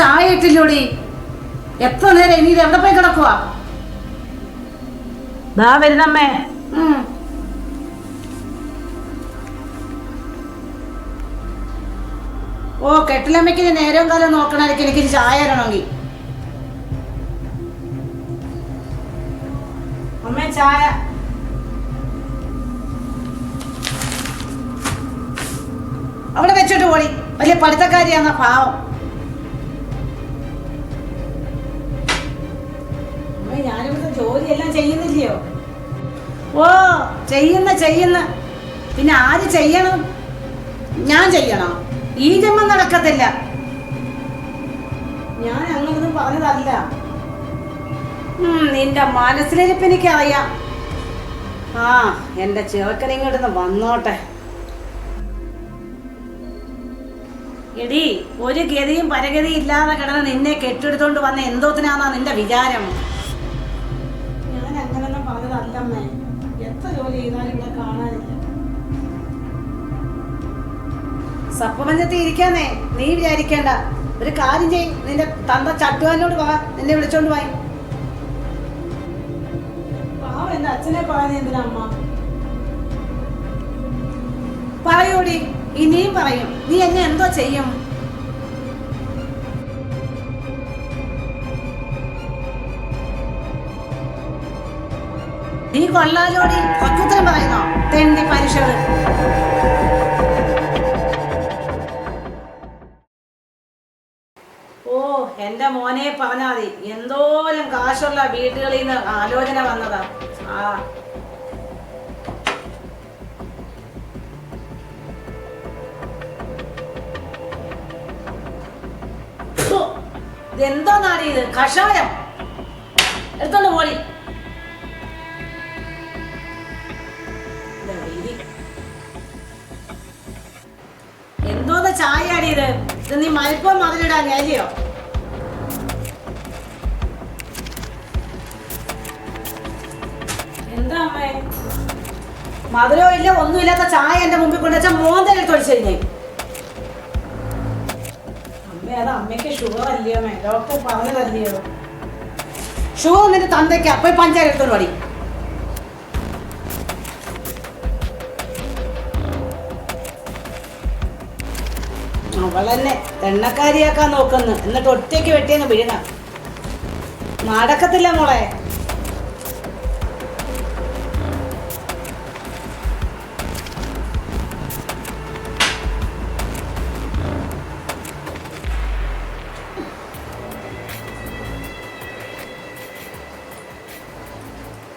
ചായ ഇട്ടില്ലോടി എത്ര നേരം ഇനി എവിടെ പോയി കിടക്കുവാ? ദാ വരുന്നമ്മേ. ഓ കെട്ടിലമ്മയ്ക്ക് നേരം നേരവും കാലം നോക്കണമെങ്കിൽ എനിക്ക് ചായ തരണമെങ്കിൽ. അമ്മേ ചായ. അവിടെ വെച്ചിട്ട് പോളി വലിയ പഠിത്തക്കാരിയാന്ന പാവം. ചെയ്യുന്നില്ലയോ? ഓ ചെയ്യുന്ന ചെയ്യുന്ന. പിന്നെ ആര് ചെയ്യണം? ഞാൻ ചെയ്യണോ. ഈ ജന്മം നടക്കത്തില്ല. ഞാൻ അങ്ങനൊന്നും പറഞ്ഞതല്ല. നിന്റെ മനസ്സിലിരിപ്പ് എനിക്കറിയാം. ആ എന്റെ ചെറുക്കനിങ്ങോട്ടൊന്ന് വന്നോട്ടെ. എടി ഒരു ഗതിയും പരഗതിയും ഇല്ലാതെ കിടന്ന് നിന്നെ കെട്ടിടത്തോണ്ട് വന്ന എന്തോത്തിനാന്നാ നിന്റെ വിചാരം? പറഞ്ഞതല്ലമ്മേ എത്ര ജോലി ചെയ്താലും ഇവിടെ കാണാനില്ല. സപ്പമഞ്ചത്തി ഇരിക്കാന്നേ നീ വിചാരിക്കേണ്ട. ഒരു കാര്യം ചെയ് നിന്റെ തന്ത ചട്ടുവാനോട് വാ നിന്നെ വിളിച്ചോണ്ട് വായി പാവം അച്ഛനെ പറയുന്നത് അമ്മ? പറയൂടി ഇനിയും പറയും. നീ എന്നെ എന്തോ ചെയ്യും? നീ കൊള്ളാലോടി പ്രത്യുത്തരം പറയുന്നോ തെണ്ടി പരീക്ഷകൾ ഓ എന്റെ മോനെ പറഞ്ഞാ മതി എന്തോരം കാശുള്ള വീട്ടുകളിൽ നിന്ന് ആലോചന വന്നതാ. ആ. ഹോ, ഇതെന്തോ നാടി ഇത്? കഷായം. എടുത്തോണ്ട് പോളി ഇത് നീ മൽപ്പം മതിലിടാൻ ഞാനിയോ എന്താ അമ്മേ? മധുരോ ഇല്ല ഒന്നുമില്ലാത്ത ചായ എന്റെ മുമ്പിൽ കൊണ്ടുവച്ച മോന്തലിൽ തൊഴിച്ചെഴിഞ്ഞേ അമ്മേ അത് അമ്മയ്ക്ക് ഷുഗർ അല്ലയോ അമ്മേ? ഡോക്ടർ പറഞ്ഞതല്ലയോ? ഷുഗർ നിന്റെ തന്തയ്ക്ക് അപ്പൊ പഞ്ചാര എടുത്തോണ്ട് പടി അവളെന്നെ എണ്ണക്കാരിയാക്കാൻ നോക്കുന്നു. എന്നിട്ട് ഒറ്റയ്ക്ക് വെട്ടിയങ്ങ് വീഴണ നടക്കത്തില്ല മോളെ.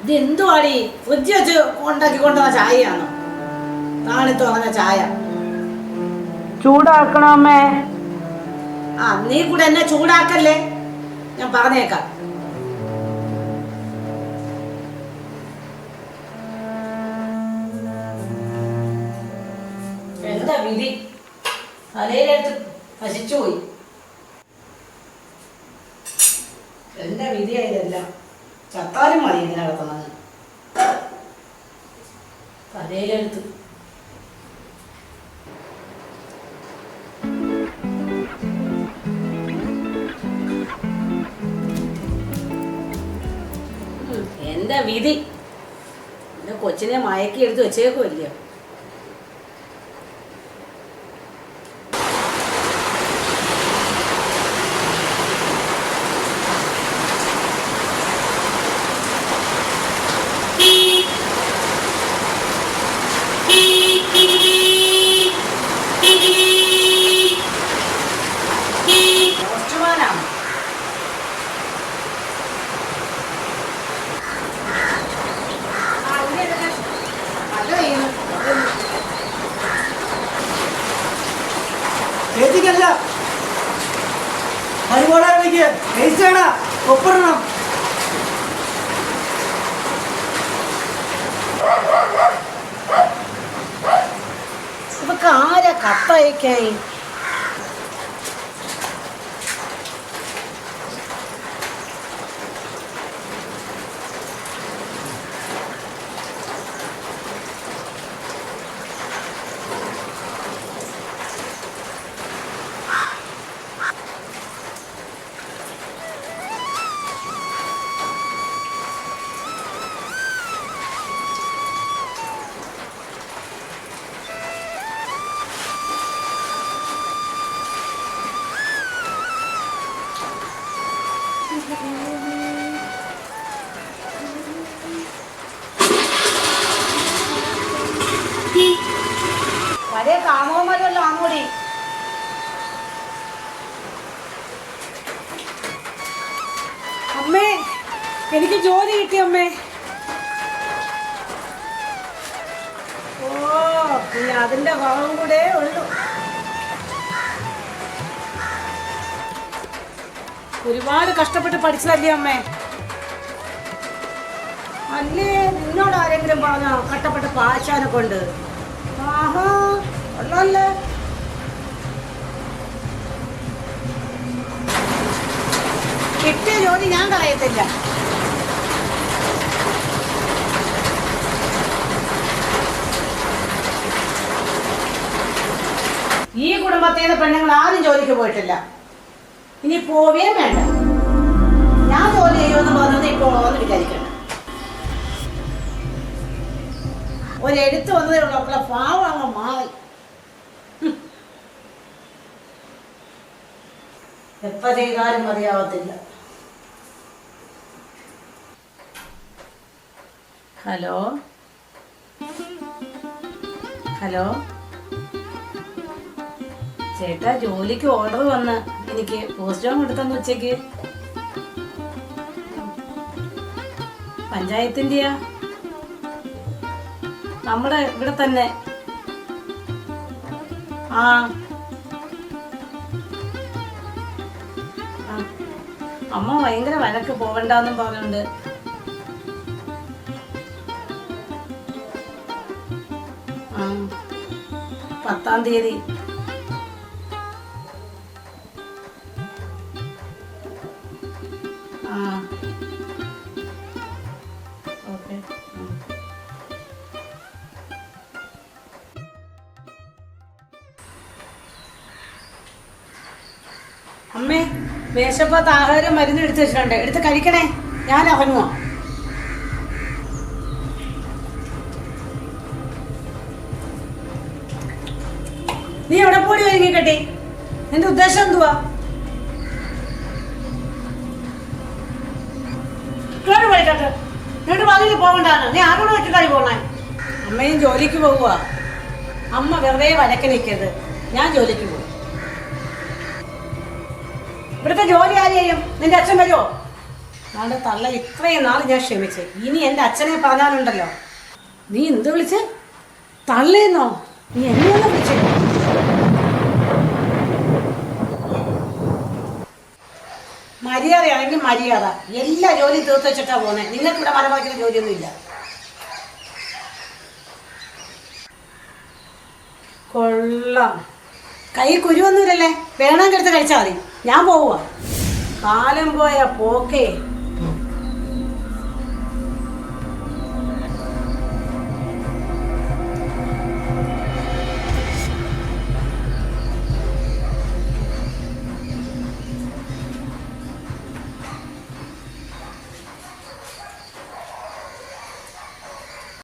ഇതെന്തുവാടി? ഫ്രിഡ്ജ് വെച്ച് ഉണ്ടാക്കി കൊണ്ടുവന്ന ചായയാണോ? താണിത്ത് പറഞ്ഞ ചായ. ചൂടാക്കണോ അമ്മേ ആ നീ കൂടെ എന്നെ ചൂടാക്കല്ലേ? ഞാൻ പറഞ്ഞേക്കാം. എന്താ വിധി? തലയിലെടുത്ത് നശിച്ചുപോയി. വിധി എന്റെ കൊച്ചിനെ മയക്കി എടുത്ത് വെച്ചേക്കുമല്ലയോ ആരാ കത്തയക്കായി ആണോടി അമ്മേ എനിക്ക് ജോലി കിട്ടി അമ്മേ. ഓ പിന്നെ അതിന്റെ ഭാവം കൂടെ ഉള്ളു. ഒരുപാട് കഷ്ടപ്പെട്ട് പഠിച്ചതല്ലേ അമ്മേ? അല്ലേ നിന്നോട് ആരെങ്കിലും പറഞ്ഞോ? കട്ടപ്പെട്ട് പാച്ചാനൊക്കെ കൊണ്ട്. ആഹാ. ഉള്ളല്ലേ കിട്ടിയ ജോലി ഞാൻ കളയത്തില്ല. ഈ കുടുംബത്തിൽ നിന്ന് പെണ്ണുങ്ങൾ ആരും ജോലിക്ക് പോയിട്ടില്ല. ഇനി പോവുകയും വേണ്ട. ഞാൻ ജോലി ചെയ്യുമെന്ന് പറഞ്ഞത് ഇപ്പോൾ വന്ന് വിചാരിക്കണ്ട ഒരെടുത്ത് വന്നതേ ഉള്ളൂ അപ്പോൾ പാവം അങ്ങ് മാറി. എപ്പ ചെയ്താലും മതിയാവത്തില്ല ഹലോ? ഹലോ? ചേട്ടാ ജോലിക്ക് ഓർഡർ വന്ന്. എനിക്ക് പോസ്റ്റ് ജോൺ കൊടുത്തന്ന് ഉച്ചയ്ക്ക്. പഞ്ചായത്തിന്റെയാ നമ്മുടെ ഇവിടെ തന്നെ. ആ. അമ്മ ഭയങ്കര വഴക്ക് പോവണ്ടെന്നും പറഞ്ഞുണ്ട് പത്താം തീയതി. ആ. അമ്മേ. മേശപ്പത്ത് ആഹാരം മരുന്ന് എടുത്ത് വെച്ചിട്ടുണ്ട്. എടുത്ത് കഴിക്കണേ. ഞാൻ ഇറങ്ങുവാ നീ എവിടെ പോടി ഒരുങ്ങിക്കട്ടെ? നിന്റെ ഉദ്ദേശം എന്തുവാ? കേട്ട് പോയിട്ടെ എന്നിട്ട് പറഞ്ഞിട്ട് പോകണ്ടാണ് നീ ആരോട് വെച്ചിട്ടായി പോണേ? അമ്മയും ജോലിക്ക് പോകുക അമ്മ വെറുതെ വഴക്ക് നിൽക്കരുത് ഞാൻ ജോലിക്ക് പോകും ഇവിടുത്തെ ജോലി ആര് ചെയ്യും നിന്റെ അച്ഛൻ വരുമോ നാളെ തള്ള ഇത്രയും നാൾ ഞാൻ ക്ഷമിച്ച്. ഇനി എന്റെ അച്ഛനെ പറഞ്ഞാലുണ്ടല്ലോ നീ എന്ത് വിളിച്ച്? തള്ളേന്നോ? നീ എന്നെ വിളിച്ചേ. മര്യാദയാണെങ്കിൽ മര്യാദ. എല്ലാ ജോലി തീർത്ത് വെച്ചിട്ടാ പോകുന്നത് നിങ്ങൾക്ക് ഇവിടെ മരമാക്കുന്ന ജോലിയൊന്നും ഇല്ല കൊള്ളാം. കൈ കുരുവൊന്നുമില്ലല്ലേ? വേണമെങ്കിൽ എടുത്ത് കഴിച്ചാൽ മതി. ഞാൻ പോവുക കാലം പോയ പോക്കേ.